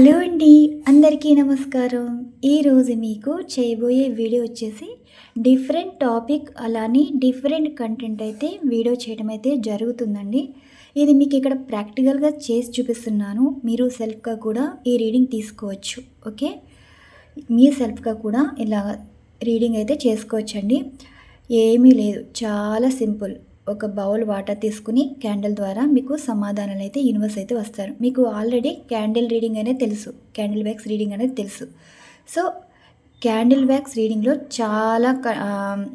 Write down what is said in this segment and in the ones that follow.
Hello అండి అందరికీ నమస్కారం. ఈరోజు మీకు చేయబోయే వీడియో వచ్చేసి డిఫరెంట్ టాపిక్ అలానే డిఫరెంట్ కంటెంట్ అయితే వీడియో చేయడం అయితే జరుగుతుందండి. ఇది మీకు ఇక్కడ ప్రాక్టికల్గా చేసి చూపిస్తున్నాను. మీరు సెల్ఫ్గా కూడా ఈ రీడింగ్ తీసుకోవచ్చు ఓకే? మీ సెల్ఫ్గా కూడా ఇలా రీడింగ్ అయితే చేసుకోవచ్చండి. ఏమీ లేదు చాలా సింపుల్. ఒక బౌల్ వాటర్ తీసుకుని క్యాండిల్ ద్వారా మీకు సమాధానాలు అయితే యూనివర్స్ అయితే వస్తారు. మీకు ఆల్రెడీ క్యాండిల్ రీడింగ్ అనేది తెలుసు. క్యాండిల్ వ్యాక్స్ రీడింగ్ అనేది తెలుసు. సో క్యాండిల్ వ్యాక్స్ రీడింగ్లో చాలా క-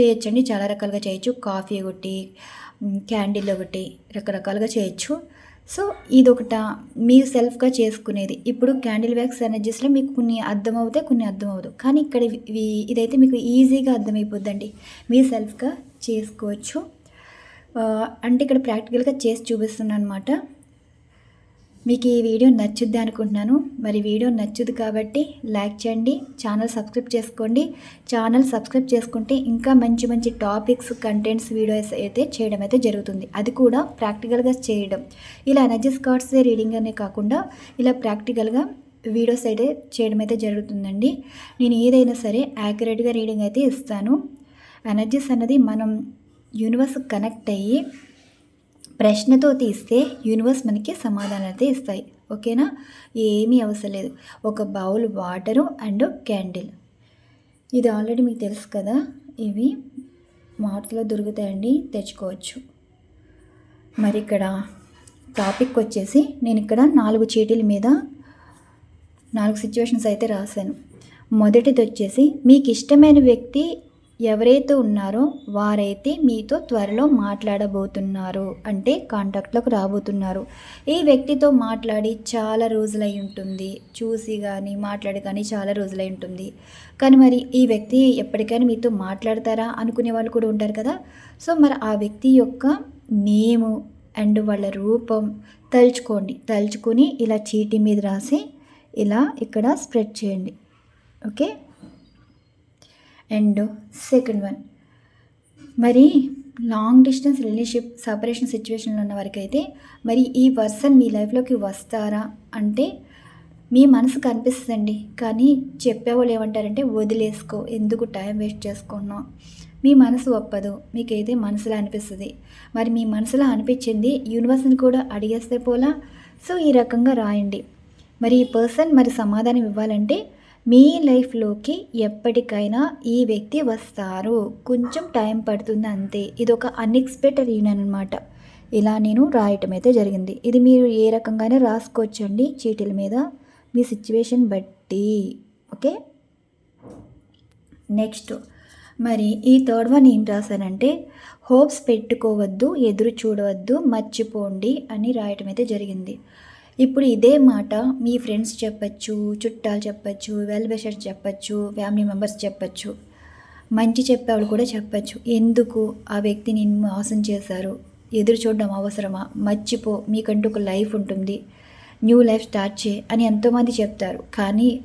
చేయొచ్చండి. చాలా రకాలుగా చేయొచ్చు. కాఫీ ఒకటి క్యాండిల్ ఒకటి రకరకాలుగా చేయొచ్చు. సో ఇది ఒకట మీరు సెల్ఫ్గా చేసుకునేది. ఇప్పుడు క్యాండిల్ వ్యాక్స్ ఎనర్జీస్లో మీకు కొన్ని అర్థం అవుతాయి కొన్ని అర్థం అవ్వదు కానీ ఇక్కడ ఇదైతే మీకు ఈజీగా అర్థమైపోద్దండి. మీరు సెల్ఫ్గా చేసుకోవచ్చు. అంటే ఇక్కడ ప్రాక్టికల్గా చేసి చూపిస్తున్నాను అనమాట మీకు ఈ వీడియో నచ్చుద్ది అనుకుంటున్నాను. మరి వీడియో నచ్చుద్ది కాబట్టి లైక్ చేయండి ఛానల్ సబ్స్క్రైబ్ చేసుకోండి. ఛానల్ సబ్స్క్రైబ్ చేసుకుంటే ఇంకా మంచి మంచి టాపిక్స్ కంటెంట్స్ వీడియోస్ అయితే చేయడం అయితే జరుగుతుంది. అది కూడా ప్రాక్టికల్గా చేయడం. ఇలా ఎనర్జీస్ కార్డ్స్ రీడింగ్ అనే కాకుండా ఇలా ప్రాక్టికల్గా వీడియోస్ అయితే చేయడం అయితే జరుగుతుందండి. నేను ఏదైనా సరే యాక్యురేట్గా రీడింగ్ అయితే ఇస్తాను. ఎనర్జీస్ అన్నది మనం యూనివర్స్ కనెక్ట్ అయ్యి ప్రశ్నతో తీస్తే యూనివర్స్ మనకి సమాధానం అయితే ఇస్తాయి. ఓకేనా? ఏమీ అవసరం లేదు. ఒక బౌల్ వాటరు అండ్ క్యాండిల్. ఇది ఆల్రెడీ మీకు తెలుసు కదా? ఇవి మార్ట్లో దొరుకుతాయండి. తెచ్చుకోవచ్చు. మరి ఇక్కడ టాపిక్ వచ్చేసి నేను ఇక్కడ నాలుగు చీటీల మీద నాలుగు సిచ్యువేషన్స్ అయితే రాశాను. మొదటిది వచ్చేసి మీకు ఇష్టమైన వ్యక్తి ఎవరైతే ఉన్నారో వారైతే మీతో త్వరలో మాట్లాడబోతున్నారు. అంటే కాంటాక్ట్లోకి రాబోతున్నారు. ఈ వ్యక్తితో మాట్లాడి చాలా రోజులై ఉంటుంది. చూసి కానీ మాట్లాడి కానీ చాలా రోజులై ఉంటుంది. కానీ మరి ఈ వ్యక్తి ఎప్పటికైనా మీతో మాట్లాడతారా అనుకునే వాళ్ళు కూడా ఉంటారు కదా? సో మరి ఆ వ్యక్తి యొక్క నేము అండ్ వాళ్ళ రూపం తలుచుకోండి. తలుచుకొని ఇలా చీటీ మీద రాసి ఇలా ఇక్కడ స్ప్రెడ్ చేయండి. ఓకే? అండ్ సెకండ్ వన్ మరి లాంగ్ డిస్టెన్స్ రిలేషన్షిప్ సపరేషన్ సిచ్యువేషన్లో ఉన్న వారికి అయితే మరి ఈ పర్సన్ మీ లైఫ్లోకి వస్తారా? అంటే మీ మనసు కనిపిస్తుందండి. కానీ చెప్పేవాళ్ళు ఏమంటారంటే వదిలేసుకో. ఎందుకు టైం వేస్ట్ చేసుకున్నాం మీ మనసు ఒప్పదు. మీకైతే మనసులో అనిపిస్తుంది. మరి మీ మనసులో అనిపించింది యూనివర్స్ని కూడా అడిగేస్తే పోలా? సో ఈ రకంగా రాయండి. మరి ఈ పర్సన్ మరి సమాధానం ఇవ్వాలంటే మీ లైఫ్లోకి ఎప్పటికైనా ఈ వ్యక్తి వస్తారు. కొంచెం టైం పడుతుంది అంతే. ఇది ఒక అన్ఎక్స్పెక్టెడ్ యూనియన్ అనమాట ఇలా నేను రాయటం అయితే జరిగింది. ఇది మీరు ఏ రకంగానే రాసుకోవచ్చండి చీటీల మీద? మీ సిచ్యువేషన్ బట్టి. ఓకే? నెక్స్ట్. మరి ఈ థర్డ్ వన్ ఏం రాశానంటే హోప్స్ పెట్టుకోవద్దు ఎదురు చూడవద్దు మర్చిపోండి అని రాయటం అయితే జరిగింది. ఇప్పుడు ఇదే మాట మీ ఫ్రెండ్స్ చెప్పచ్చు చుట్టాలు చెప్పచ్చు వెల్ విషర్స్ చెప్పచ్చు ఫ్యామిలీ మెంబర్స్ చెప్పచ్చు. మంచి చెప్పేవాళ్ళు కూడా చెప్పచ్చు. ఎందుకు ఆ వ్యక్తి నేను మోసం చేశారు? ఎదురు చూడడం అవసరమా? మర్చిపో మీకంటూ ఒక లైఫ్ ఉంటుంది. న్యూ లైఫ్ స్టార్ట్ చే అని ఎంతోమంది చెప్తారు. కానీ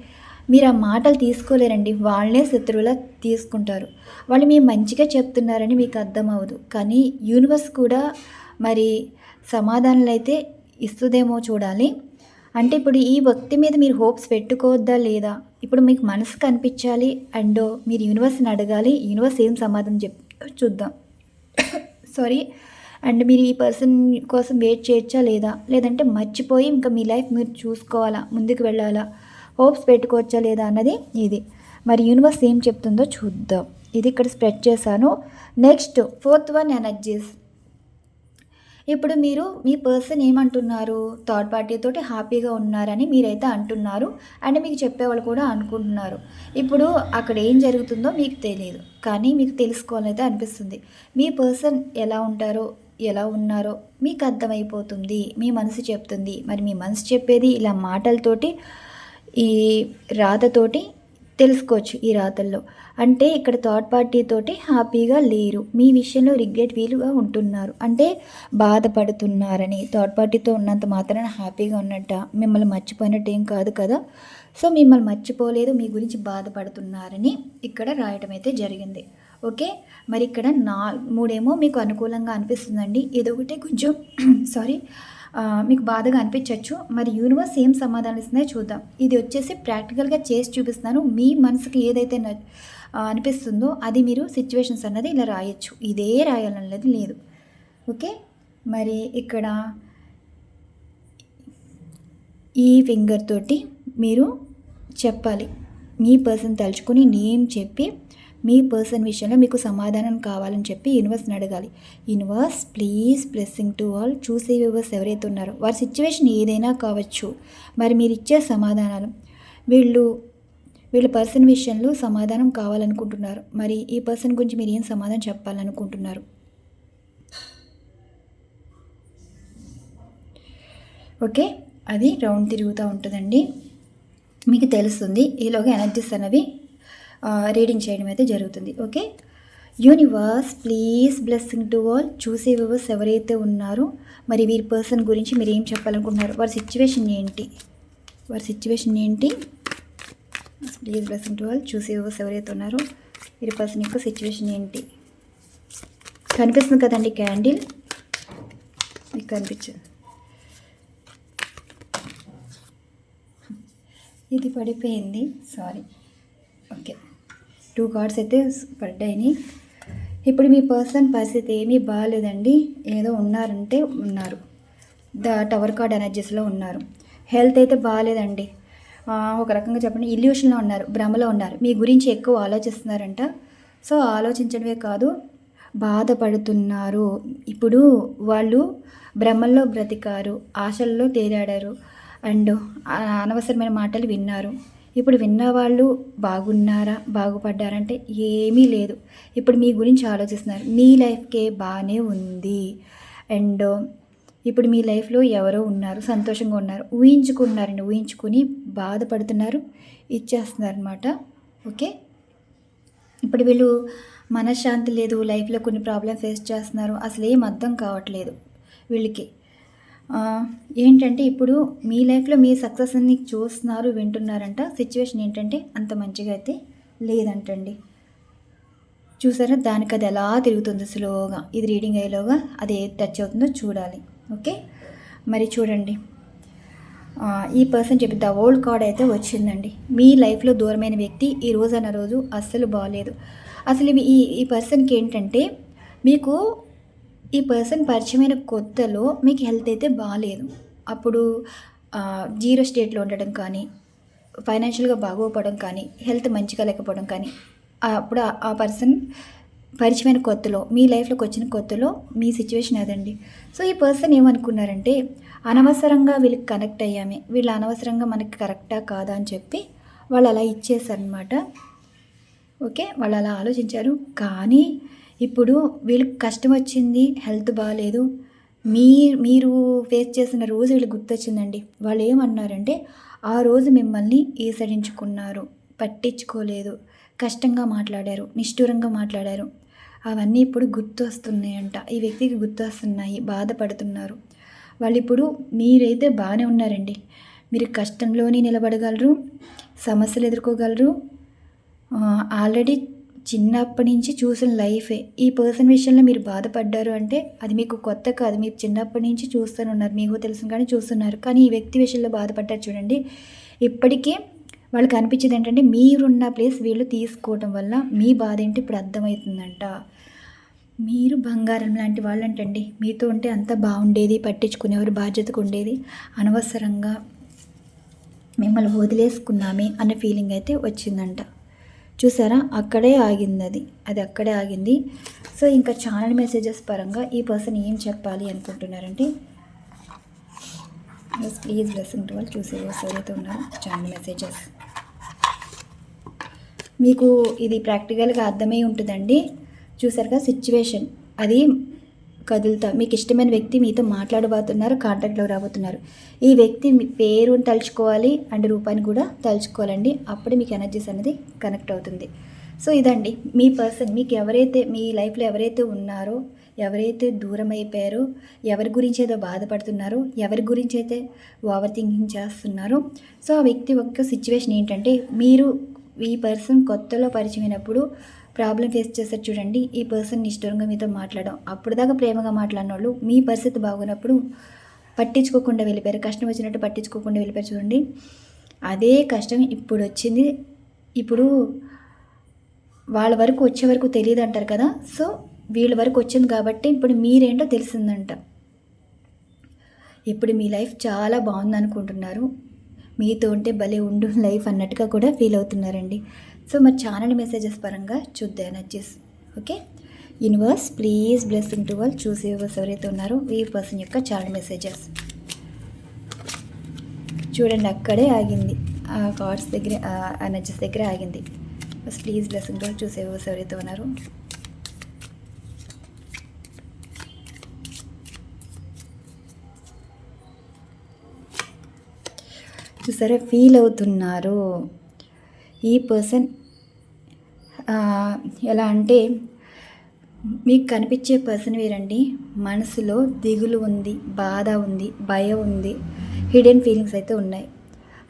మీరు ఆ మాటలు తీసుకోలేరండి. వాళ్ళనే శత్రువులా తీసుకుంటారు. వాళ్ళు మీ మంచిగా చెప్తున్నారని మీకు అర్థం అవ్వదు. కానీ యూనివర్స్ కూడా మరి సమాధానాలు అయితే ఇస్తుందేమో చూడాలి. అంటే ఇప్పుడు ఈ వ్యక్తి మీద మీరు హోప్స్ పెట్టుకోవద్దా లేదా? ఇప్పుడు మీకు మనసు కనిపించాలి అండ్ మీరు యూనివర్స్ని అడగాలి యూనివర్స్ ఏం సమాధానం చెప్ చూద్దాం. సారీ అండ్ మీరు ఈ పర్సన్ కోసం వెయిట్ చేయొచ్చా లేదా? లేదంటే మర్చిపోయి ఇంకా మీ లైఫ్ మీరు చూసుకోవాలా ముందుకు వెళ్ళాలా? హోప్స్ పెట్టుకోవచ్చా లేదా అన్నది ఇది. మరి యూనివర్స్ ఏం చెప్తుందో చూద్దాం. ఇది ఇక్కడ స్ప్రెడ్ చేశాను. Next fourth one energies. ఇప్పుడు మీరు మీ పర్సన్ ఏమంటున్నారు? థర్డ్ పార్టీ తోటి హ్యాపీగా ఉన్నారని మీరైతే అంటున్నారు. అండ్ మీకు చెప్పేవాళ్ళు కూడా అనుకుంటున్నారు. ఇప్పుడు అక్కడ ఏం జరుగుతుందో మీకు తెలియదు. కానీ మీకు తెలుసుకోవాలైతే అనిపిస్తుంది. మీ పర్సన్ ఎలా ఉంటారో ఎలా ఉన్నారో మీకు అర్థమైపోతుంది. మీ మనసు చెప్తుంది. మరి మీ మనసు చెప్పేది ఇలా మాటలతోటి ఈ రాతతోటి తెలుసుకోవచ్చు ఈ రాతల్లో. అంటే ఇక్కడ థర్డ్ పార్టీతోటి హ్యాపీగా లేరు. మీ విషయంలో రిగ్రెట్ వీలుగా ఉంటున్నారు. అంటే బాధపడుతున్నారని. థర్డ్ పార్టీతో ఉన్నంత మాత్రాన హ్యాపీగా ఉన్నట్ట? మిమ్మల్ని మర్చిపోయినట్టు ఏం కాదు కదా? సో మిమ్మల్ని మర్చిపోలేదు మీ గురించి బాధపడుతున్నారని ఇక్కడ రాయటం అయితే జరిగింది. ఓకే? మరి ఇక్కడ నా మూడేమో మీకు అనుకూలంగా అనిపిస్తుందండి. ఇదొకటే కొంచెం సారీ. మీకు బాధగా అనిపించవచ్చు మరి యూనివర్స్ ఏం సమాధానం ఇస్తుందో చూద్దాం. ఇది వచ్చేసి ప్రాక్టికల్గా చేసి చూపిస్తున్నాను మీ మనసుకి ఏదైతే న- అనిపిస్తుందో అది మీరు సిచ్యువేషన్స్ అన్నది ఇలా రాయొచ్చు. ఇదే రాయాలన్నది లేదు. ఓకే? మరి ఇక్కడ ఈ ఫింగర్ తోటి మీరు చెప్పాలి. మీ పర్సన్ తలుచుకొని నేమ్ చెప్పి మీ పర్సన్ విషయంలో మీకు సమాధానం కావాలని చెప్పి యూనివర్స్ని అడగాలి. Universe please blessing to all. చూసే వ్యూవర్స్ ఎవరైతే ఉన్నారో వారి సిచ్యువేషన్ ఏదైనా కావచ్చు. మరి మీరు ఇచ్చే సమాధానాలు. వీళ్ళు వీళ్ళ పర్సన్ విషయంలో సమాధానం కావాలనుకుంటున్నారు. మరి ఈ పర్సన్ గురించి మీరు ఏం సమాధానం చెప్పాలనుకుంటున్నారు? ఓకే? అది రౌండ్ తిరుగుతూ ఉంటుందండి. మీకు తెలుస్తుంది ఈలోగా ఎనర్జీస్ అనేవి రీడింగ్ చేయడం అయితే జరుగుతుంది. Okay? Universe please blessing to all చూసే వ్యూవర్స్ ఎవరైతే ఉన్నారో మరి వీరి పర్సన్ గురించి మీరు ఏం చెప్పాలనుకుంటున్నారు? వారి సిచ్యువేషన్ ఏంటి? వారి సిచ్యువేషన్ ఏంటి? ప్లీజ్ బ్లెస్సింగ్ టు ఆల్ చూసే వ్యూవర్స్ ఎవరైతే ఉన్నారో వీరి పర్సన్ యొక్క సిచ్యువేషన్ ఏంటి? కనిపిస్తుంది కదండి క్యాండిల్ మీకు కనిపించదు. ఇది పడిపోయింది. Sorry okay. టూ కార్డ్స్ అయితే పడ్డాయి. ఇప్పుడు మీ పర్సన్ పరిస్థితి ఏమీ బాగాలేదండి ఏదో ఉన్నారంటే ఉన్నారు. ద టవర్ కార్డ్ ఎనర్జీస్లో ఉన్నారు. హెల్త్ అయితే బాగాలేదండి ఒక రకంగా చెప్పండి. ఇల్యూషన్లో ఉన్నారు. భ్రమలో ఉన్నారు. మీ గురించి ఎక్కువ ఆలోచిస్తున్నారంట. సో ఆలోచించడమే కాదు బాధపడుతున్నారు. ఇప్పుడు వాళ్ళు భ్రమల్లో బ్రతికారు ఆశల్లో తేలాడారు. అండ్ అనవసరమైన మాటలు విన్నారు. ఇప్పుడు విన్నవాళ్ళు బాగున్నారా బాగుపడ్డారంటే ఏమీ లేదు. ఇప్పుడు మీ గురించి ఆలోచిస్తున్నారు. మీ లైఫ్కే బాగానే ఉంది. అండ్ ఇప్పుడు మీ లైఫ్లో ఎవరో ఉన్నారు సంతోషంగా ఉన్నారు. ఊహించుకున్నారండి ఊహించుకుని బాధపడుతున్నారు ఇచ్చేస్తున్నారు అనమాట ఓకే? ఇప్పుడు వీళ్ళు మనశ్శాంతి లేదు లైఫ్లో కొన్ని ప్రాబ్లమ్స్ ఫేస్ చేస్తున్నారు. అసలు ఏం అర్థం కావట్లేదు వీళ్ళకి. ఏంటంటే ఇప్పుడు మీ లైఫ్లో మీ సక్సెస్ అన్ని చూస్తున్నారు వింటున్నారంట. సిచ్యువేషన్ ఏంటంటే అంత మంచిగా అయితే లేదంటండి. చూసారా? దానికి అది ఎలా తిరుగుతుంది స్లోగా. ఇది రీడింగ్ అయ్యేలోగా అది ఏది టచ్ అవుతుందో చూడాలి. ఓకే? మరి చూడండి. ఈ పర్సన్ చెప్పి ద ఓల్డ్ కార్డ్ అయితే వచ్చిందండి. మీ లైఫ్లో దూరమైన వ్యక్తి ఈ రోజు అన్న రోజు అస్సలు బాగాలేదు అసలు ఈ ఈ పర్సన్కి ఏంటంటే మీకు ఈ పర్సన్ పరిచయమైన కొత్తలో మీకు హెల్త్ అయితే బాగాలేదు అప్పుడు జీరో స్టేట్లో ఉండడం కానీ ఫైనాన్షియల్గా బాగోపోవడం కానీ హెల్త్ మంచిగా లేకపోవడం కానీ అప్పుడు ఆ- ఆ పర్సన్ పరిచయమైన కొత్తలో మీ లైఫ్లోకి వచ్చిన కొత్తలో మీ సిచ్యువేషన్ అదండి. సో ఈ పర్సన్ ఏమనుకున్నారంటే అనవసరంగా వీళ్ళకి కనెక్ట్ అయ్యామే వీళ్ళు అనవసరంగా మనకి కరెక్టా కాదా అని చెప్పి వాళ్ళు అలా ఇచ్చేసారనమాట ఓకే? వాళ్ళు అలా ఆలోచించారు. కానీ ఇప్పుడు వీళ్ళకి కష్టం వచ్చింది హెల్త్ బాగాలేదు మీ మీరు ఫేస్ చేసిన రోజు వీళ్ళకి గుర్తొచ్చిందండి. వాళ్ళు ఏమన్నారంటే ఆ రోజు మిమ్మల్ని ఈసడించుకున్నారు పట్టించుకోలేదు కష్టంగా మాట్లాడారు నిష్ఠూరంగా మాట్లాడారు. అవన్నీ ఇప్పుడు గుర్తొస్తున్నాయంట. ఈ వ్యక్తికి గుర్తు వస్తున్నాయి బాధపడుతున్నారు. వాళ్ళు ఇప్పుడు మీరైతే బాగానే ఉన్నారండి. మీరు కష్టంలోనే నిలబడగలరు సమస్యలు ఎదుర్కోగలరు. ఆల్రెడీ చిన్నప్పటి నుంచి చూసిన లైఫే. ఈ పర్సన్ విషయంలో మీరు బాధపడ్డారు అంటే అది మీకు కొత్త కాదు. మీరు చిన్నప్పటి నుంచి చూస్తూనే ఉన్నారు మీకు తెలుసు కానీ చూస్తున్నారు. కానీ ఈ వ్యక్తి విషయంలో బాధపడ్డారు చూడండి. ఇప్పటికే వాళ్ళకి అనిపించేది ఏంటంటే మీరున్న ప్లేస్ వీళ్ళు తీసుకోవటం వల్ల మీ బాధ ఏంటి? ఇప్పుడు అర్థమవుతుందంట. మీరు బంగారం లాంటి వాళ్ళంటండి. మీతో ఉంటే అంత బాగుండేది. పట్టించుకునేవారు బాధ్యతగా ఉండేది. అనవసరంగా మిమ్మల్ని వదిలేసుకున్నామే అన్న ఫీలింగ్ అయితే వచ్చిందంట. చూసారా? అక్కడే ఆగింది అది అది అక్కడే ఆగింది. సో ఇంకా ఛానల్ మెసేజెస్ పరంగా ఈ పర్సన్ ఏం చెప్పాలి అనుకుంటున్నారంటే ప్లీజ్ లెసన్ టు వాళ్ళు చూసే ఎవరైతే ఉన్నారు ఛానల్ మెసేజెస్. మీకు ఇది ప్రాక్టికల్గా అర్థమై ఉంటుందండి. చూసారుగా సిచ్యువేషన్. అది కదులుతా. మీకు ఇష్టమైన వ్యక్తి మీతో మాట్లాడబోతున్నారు కాంటాక్ట్లో రాబోతున్నారు. ఈ వ్యక్తి మీ పేరుని తలుచుకోవాలి అండ్ రూపాన్ని కూడా తలుచుకోవాలండి. అప్పుడే మీకు ఎనర్జీస్ అనేది కనెక్ట్ అవుతుంది. సో ఇదండి. మీ పర్సన్ మీకు ఎవరైతే మీ లైఫ్లో ఎవరైతే ఉన్నారో ఎవరైతే దూరం అయిపోయారో ఎవరి గురించి ఏదో బాధపడుతున్నారో ఎవరి గురించి అయితే ఓవర్ థింకింగ్ చేస్తున్నారో సో ఆ వ్యక్తి యొక్క సిచ్యువేషన్ ఏంటంటే మీరు ఈ పర్సన్ కొత్తలో పరిచయమైనప్పుడు ప్రాబ్లం ఫేస్ చేస్తారు చూడండి. ఈ పర్సన్ నిష్ఠూరంగా మీతో మాట్లాడడం. అప్పుడు దాకా ప్రేమగా మాట్లాడిన వాళ్ళు మీ పరిస్థితి బాగున్నప్పుడు పట్టించుకోకుండా వెళ్ళిపోయారు. కష్టం వచ్చినట్టు పట్టించుకోకుండా వెళ్ళిపోయారు చూడండి. అదే కష్టం ఇప్పుడు వచ్చింది. ఇప్పుడు వాళ్ళ వరకు వచ్చే వరకు తెలియదు అంటారు కదా. సో వీళ్ళ వరకు వచ్చింది కాబట్టి ఇప్పుడు మీరేంటో తెలిసిందంట. ఇప్పుడు మీ లైఫ్ చాలా బాగుంది అనుకుంటున్నారు మీతో ఉంటే భలే ఉండు లైఫ్ అన్నట్టుగా కూడా ఫీల్ అవుతున్నారండి. సో మరి ఛానల్ మెసేజెస్ పరంగా చూద్దాం వచ్చేసి okay? Universe please blessing to వాళ్ళు చూసే యూనివర్స్ ఎవరైతే ఉన్నారో ఈ పర్సన్ యొక్క ఛానల్ మెసేజెస్. చూడండి అక్కడే ఆగింది. ఆ కార్డ్స్ దగ్గర ఎనర్జెస్ దగ్గర ఆగింది. బస్ ప్లీజ్ బ్లెస్సింగ్ టు చూసే యూనివర్స్ ఎవరైతే ఉన్నారో. చూసారా? ఫీల్ అవుతున్నారు. ఈ పర్సన్ ఎలా అంటే మీకు కనిపించే పర్సన్ వేరండి. మనసులో దిగులు ఉంది బాధ ఉంది భయం ఉంది హిడెన్ ఫీలింగ్స్ అయితే ఉన్నాయి.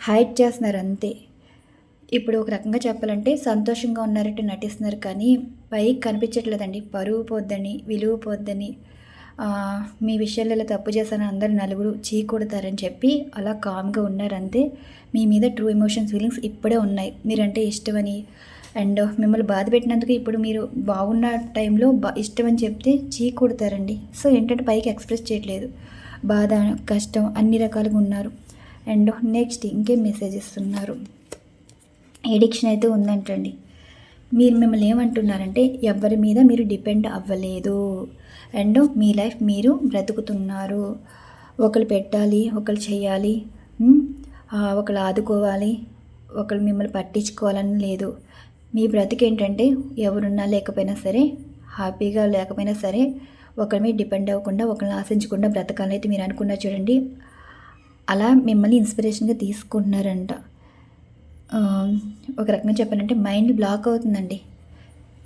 హైట్ చేస్తున్నారు అంతే. ఇప్పుడు ఒక రకంగా చెప్పాలంటే సంతోషంగా ఉన్నారంటే నటిస్తున్నారు కానీ పైకి కనిపించట్లేదండి. పరువు పోద్దని విలువ పోద్దని మీ విషయాలలో తప్పు చేశాను అందరు నలుగురు చేయకూడతారని చెప్పి అలా కామ్గా ఉన్నారంతే మీ మీద ట్రూ ఎమోషన్స్ ఫీలింగ్స్ ఇప్పుడే ఉన్నాయి. మీరంటే ఇష్టమని అండ్ మిమ్మల్ని బాధ పెట్టినందుకు ఇప్పుడు మీరు బాగున్న టైంలో బా ఇష్టం అని చెప్తే చీ సో ఏంటంటే పైకి ఎక్స్ప్రెస్ చేయట్లేదు. బాధ కష్టం అన్ని రకాలుగా ఉన్నారు. అండ్ నెక్స్ట్ ఇంకేం మెసేజ్ ఇస్తున్నారు. ఎడిక్షన్ అయితే ఉందంటండి. మీరు మిమ్మల్ని ఏమంటున్నారంటే ఎవరి మీద మీరు డిపెండ్ అవ్వలేదు. అండ్ మీ లైఫ్ మీరు బ్రతుకుతున్నారు. ఒకరు పెట్టాలి ఒకరు చేయాలి ఒకరు ఆదుకోవాలి ఒకరు మిమ్మల్ని పట్టించుకోవాలని లేదు. మీ బ్రతికేంటంటే ఎవరున్నా లేకపోయినా సరే హ్యాపీగా లేకపోయినా సరే ఒకరి మీద డిపెండ్ అవ్వకుండా ఒకరిని ఆశించకుండా బ్రతకాలని అయితే మీరు అనుకున్నా చూడండి. అలా మిమ్మల్ని ఇన్స్పిరేషన్గా తీసుకుంటున్నారంట. ఒక రకంగా చెప్పాలంటే మైండ్ బ్లాక్ అవుతుందండి.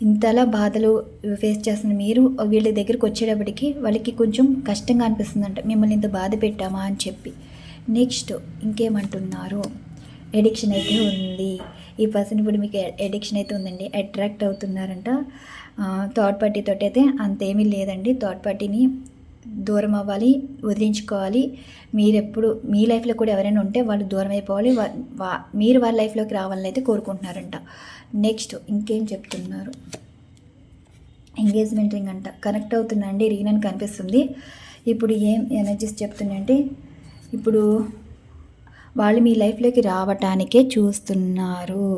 ఇంతలా బాధలు ఫేస్ చేస్తున్న మీరు వీళ్ళ దగ్గరికి వచ్చేటప్పటికి వాళ్ళకి కొంచెం కష్టంగా అనిపిస్తుందంట. మిమ్మల్ని ఇంత బాధ పెట్టామా? అని చెప్పి. నెక్స్ట్ ఇంకేమంటున్నారు? ఎడిక్షన్ అయితే ఉంది. ఈ పర్సన్ ఇప్పుడు మీకు ఎడిక్షన్ అయితే ఉందండి. అట్రాక్ట్ అవుతున్నారంట. థర్డ్ పార్టీ తోటి అయితే అంతేమీ లేదండి. థర్డ్ పార్టీని దూరం అవ్వాలి వదిలించుకోవాలి. మీరెప్పుడు మీ లైఫ్లో కూడా ఎవరైనా ఉంటే వాళ్ళు దూరం అయిపోవాలి మీరు వాళ్ళ లైఫ్లోకి రావాలని అయితే కోరుకుంటున్నారంట. నెక్స్ట్ ఇంకేం చెప్తున్నారు? ఎంగేజ్మెంట్ రింగ్ అంట. కనెక్ట్ అవుతుందండి రీన్ అని కనిపిస్తుంది. ఇప్పుడు ఏం ఎనర్జీస్ చెప్తుందంటే ఇప్పుడు వాళ్ళు మీ లైఫ్లోకి రావటానికే చూస్తున్నారు.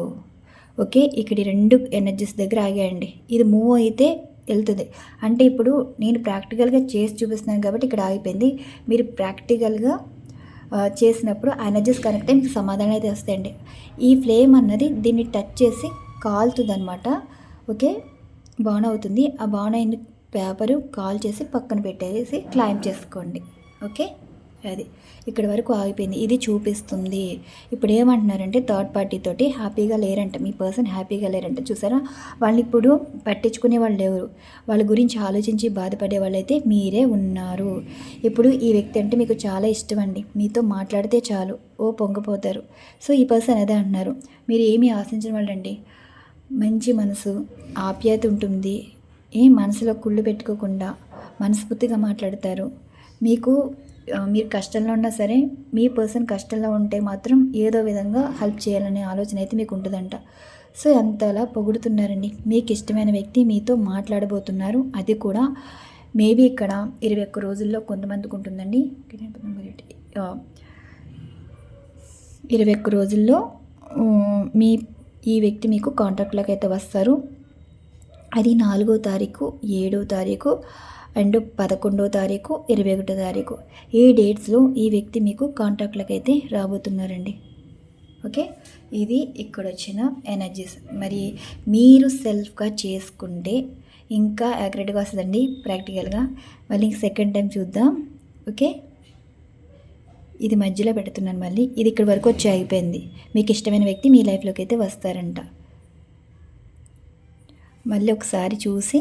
ఓకే? ఇక్కడ రెండు ఎనర్జీస్ దగ్గర ఆగాయండి. ఇది మూవ్ అయితే వెళ్తుంది అంటే ఇప్పుడు నేను ప్రాక్టికల్గా చేసి చూపిస్తున్నాను కాబట్టి ఇక్కడ ఆగిపోయింది. మీరు ప్రాక్టికల్గా చేసినప్పుడు ఆ ఎనర్జీస్ కనెక్ట్ మీకు సమాధానం అయితే వస్తాయండి. ఈ ఫ్లేమ్ అన్నది దీన్ని టచ్ చేసి కాలుతుంది అనమాట ఓకే? బాన్ అవుతుంది. ఆ బాన్ అయిన పేపరు కాల్ చేసి పక్కన పెట్టేసి క్లైమ్ చేసుకోండి. ఓకే? అది. ఇక్కడ వరకు ఆగిపోయింది. ఇది చూపిస్తుంది. ఇప్పుడు ఏమంటున్నారంటే థర్డ్ పార్టీ తోటి హ్యాపీగా లేరంట. మీ పర్సన్ హ్యాపీగా లేరంట. చూసారా? వాళ్ళని ఇప్పుడు పట్టించుకునే వాళ్ళు ఎవరు వాళ్ళ గురించి ఆలోచించి బాధపడే వాళ్ళైతే మీరే ఉన్నారు. ఇప్పుడు ఈ వ్యక్తి అంటే మీకు చాలా ఇష్టం అండి. మీతో మాట్లాడితే చాలు. ఓ పొంగిపోతారు. సో ఈ పర్సన్ అదే అంటున్నారు. మీరు ఏమీ ఆశించిన వాళ్ళండి? మంచి మనసు ఆప్యాయత ఉంటుంది. ఏ మనసులో కుళ్ళు పెట్టుకోకుండా మనస్ఫూర్తిగా మాట్లాడతారు. మీకు మీరు కష్టంలో ఉన్నా సరే మీ పర్సన్ కష్టంలో ఉంటే మాత్రం ఏదో విధంగా హెల్ప్ చేయాలనే ఆలోచన అయితే మీకు ఉంటుందంట. సో అంతలా పొగుడుతున్నారండి. మీకు ఇష్టమైన వ్యక్తి మీతో మాట్లాడబోతున్నారు. అది కూడా మేబీ ఇక్కడ ఇరవై ఒక్క రోజుల్లో కొంతమందికి ఉంటుందండి. ఇరవై ఒక్క రోజుల్లో మీ ఈ వ్యక్తి మీకు కాంటాక్ట్లోకి అయితే వస్తారు. అది నాలుగో తారీఖు ఏడో తారీఖు అండ్ పదకొండో తారీఖు ఇరవై ఒకటో తారీఖు. ఈ డేట్స్లో ఈ వ్యక్తి మీకు కాంటాక్ట్లకు అయితే రాబోతున్నారండి. ఓకే? ఇది ఇక్కడ వచ్చిన ఎనర్జీస్. మరి మీరు సెల్ఫ్గా చేసుకుంటే ఇంకా యాక్యురేట్గా వస్తుందండి ప్రాక్టికల్గా. మళ్ళీ సెకండ్ టైం చూద్దాం. ఓకే? ఇది మధ్యలో పెడుతున్నాను మళ్ళీ. ఇది ఇక్కడ వరకు వచ్చి అయిపోయింది. మీకు ఇష్టమైన వ్యక్తి మీ లైఫ్లోకి అయితే వస్తారంట. మళ్ళీ ఒకసారి చూసి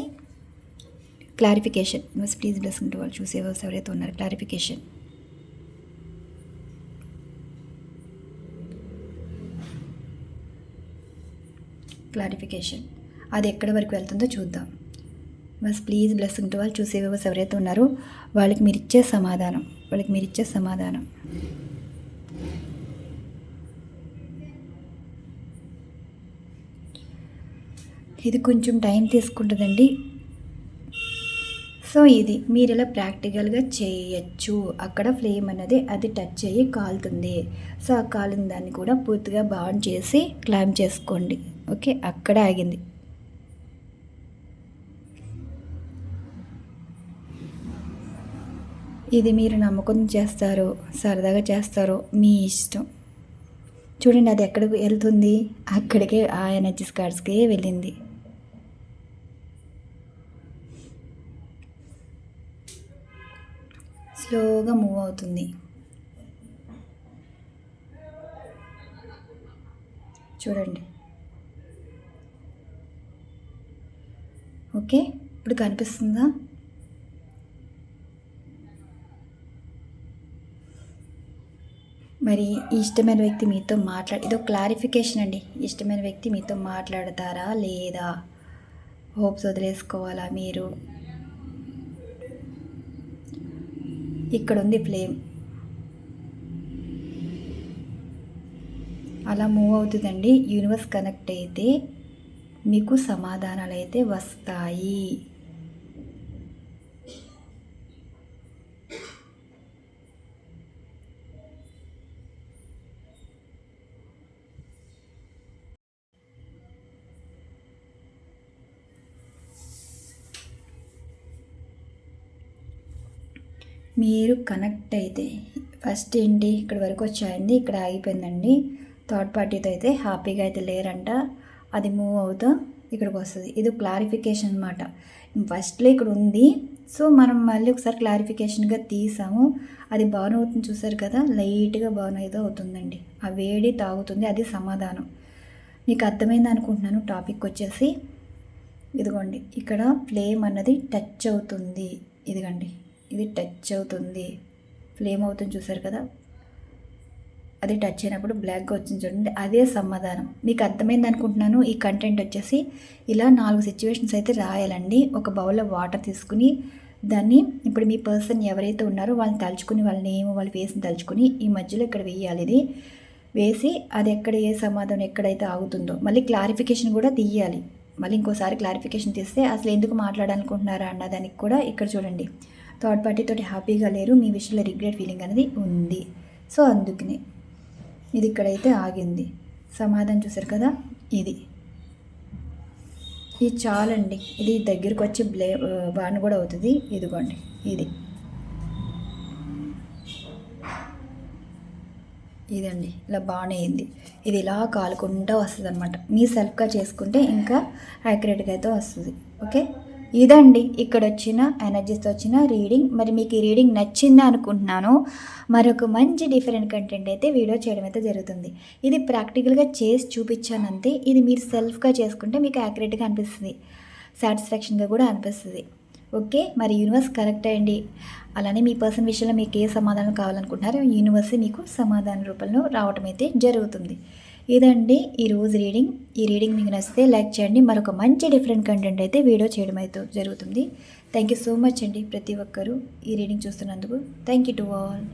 clarification. Universe please blessing to వాళ్ళు చూసే ఎవరైతే ఉన్నారు క్లారిఫికేషన్. క్లారిఫికేషన్. అది ఎక్కడి వరకు వెళ్తుందో చూద్దాం. బస్ ప్లీజ్ బ్లెస్సింగ్ టు వాళ్ళు చూసే వ్యూవర్స్ ఎవరైతే ఉన్నారో వాళ్ళకి మీరు ఇచ్చే సమాధానం. వాళ్ళకి మీరు ఇచ్చే సమాధానం. ఇది కొంచెం టైం తీసుకుంటుందండి. సో ఇది మీరు ఇలా ప్రాక్టికల్గా చేయొచ్చు. అక్కడ ఫ్లేమ్ అనేది అది టచ్ అయ్యి కాలుతుంది. సో ఆ కాలిన దాన్ని కూడా పూర్తిగా బాండ్ చేసి క్లామ్ చేసుకోండి. ఓకే? అక్కడ ఆగింది. ఇది మీరు నమ్మకం చేస్తారో సరదాగా చేస్తారో మీ ఇష్టం. చూడండి అది ఎక్కడికి వెళ్తుంది? అక్కడికే ఆ ఎనర్జీ కార్డ్స్కే వెళ్ళింది. స్లోగా మూవ్ అవుతుంది. చూడండి. ఓకే? ఇప్పుడు కనిపిస్తుందా? మరి ఇష్టమైన వ్యక్తి మీతో మాట్లాడి ఇదో క్లారిఫికేషన్ అండి. ఇష్టమైన వ్యక్తి మీతో మాట్లాడతారా? లేదా? హోప్స్ వదిలేసుకోవాలా మీరు? ఇక్కడ ఉంది ఫ్లేమ్. అలా మూవ్ అవుతుందండి. యూనివర్స్ కనెక్ట్ అయితే మీకు సమాధానాలు అయితే వస్తాయి. మీరు కనెక్ట్ అయితే ఫస్ట్ ఏంటి ఇక్కడ వరకు వచ్చాయండి ఇక్కడ ఆగిపోయిందండి. థర్డ్ పార్టీతో అయితే హ్యాపీగా అయితే లేరంట. అది మూవ్ అవుతా ఇక్కడికి వస్తుంది. ఇది క్లారిఫికేషన్ అనమాట ఫస్ట్లో ఇక్కడ ఉంది. సో మనం మళ్ళీ ఒకసారి క్లారిఫికేషన్గా తీసాము. అది బర్న్ అవుతుంది చూసారు కదా లైట్గా బర్న్ అయితే అవుతుందండి. ఆ వేడి తాగుతుంది అది సమాధానం. మీకు అర్థమైంది అనుకుంటున్నాను టాపిక్ వచ్చేసి. ఇదిగోండి ఇక్కడ ఫ్లేమ్ అన్నది టచ్ అవుతుంది. ఇదిగండి. ఇది టచ్ అవుతుంది. ఫ్లేమ్ అవుతుంది చూసారు కదా? అది టచ్ అయినప్పుడు బ్లాక్గా వచ్చింది చూడండి. అదే సమాధానం. మీకు అర్థమైంది అనుకుంటున్నాను. ఈ కంటెంట్ వచ్చేసి ఇలా నాలుగు సిచ్యువేషన్స్ అయితే రాయాలండి. ఒక బౌల్లో వాటర్ తీసుకుని దాన్ని ఇప్పుడు మీ పర్సన్ ఎవరైతే ఉన్నారో వాళ్ళని తలుచుకుని వాళ్ళ నేమ్ వాళ్ళ ఫేస్ని తలుచుకుని ఈ మధ్యలో ఇక్కడ వేయాలి ఇది. వేసి అది ఎక్కడ ఏ సమాధానం ఎక్కడైతే ఆగుతుందో మళ్ళీ క్లారిఫికేషన్ కూడా తీయాలి. మళ్ళీ ఇంకోసారి క్లారిఫికేషన్ తీస్తే అసలు ఎందుకు మాట్లాడాలనుకుంటున్నారా అన్నదానికి కూడా ఇక్కడ చూడండి. థర్డ్ పార్టీతో హ్యాపీగా లేరు. మీ విషయంలో రిగ్రెట్ ఫీలింగ్ అనేది ఉంది. సో అందుకనే ఇది ఇక్కడైతే ఆగింది. సమాధానం చూసారు కదా? ఇది. ఇది చాలండి. ఇది దగ్గరికి వచ్చి బ్లే బాన్ కూడా అవుతుంది. ఇదిగోండి. ఇది. ఇదండి. ఇలా బాగానే అయింది. ఇది ఇలా కాలుకుంటూ వస్తుంది అనమాట మీ సెల్ఫ్గా చేసుకుంటే ఇంకా యాక్యురేట్గా అయితే వస్తుంది. ఓకే? ఇదండి ఇక్కడ వచ్చిన ఎనర్జీస్తో వచ్చిన రీడింగ్. మరి మీకు ఈ రీడింగ్ నచ్చిందా అనుకుంటున్నాను. మరొక మంచి డిఫరెంట్ కంటెంట్ అయితే వీడియో చేయడం అయితే జరుగుతుంది. ఇది ప్రాక్టికల్గా చేసి చూపించానంతే. ఇది మీరు సెల్ఫ్గా చేసుకుంటే మీకు యాక్యురేట్గా అనిపిస్తుంది. సాటిస్ఫాక్షన్గా కూడా అనిపిస్తుంది. ఓకే? మరి యూనివర్స్ కరెక్ట్ అయ్యండి. అలానే మీ పర్సన్ విషయంలో మీకు ఏ సమాధానం కావాలనుకుంటున్నారో యూనివర్స్ మీకు సమాధాన రూపంలో రావటం అయితే జరుగుతుంది. ఇదండి ఈరోజు రీడింగ్. ఈ రీడింగ్ మీకు నచ్చితే లైక్ చేయండి. మరొక మంచి డిఫరెంట్ కంటెంట్ అయితే వీడియో చేయడం అయితే జరుగుతుంది. థ్యాంక్ యూ సో మచ్ అండి ప్రతి ఒక్కరూ ఈ reading చూస్తున్నందుకు. Thank you to all.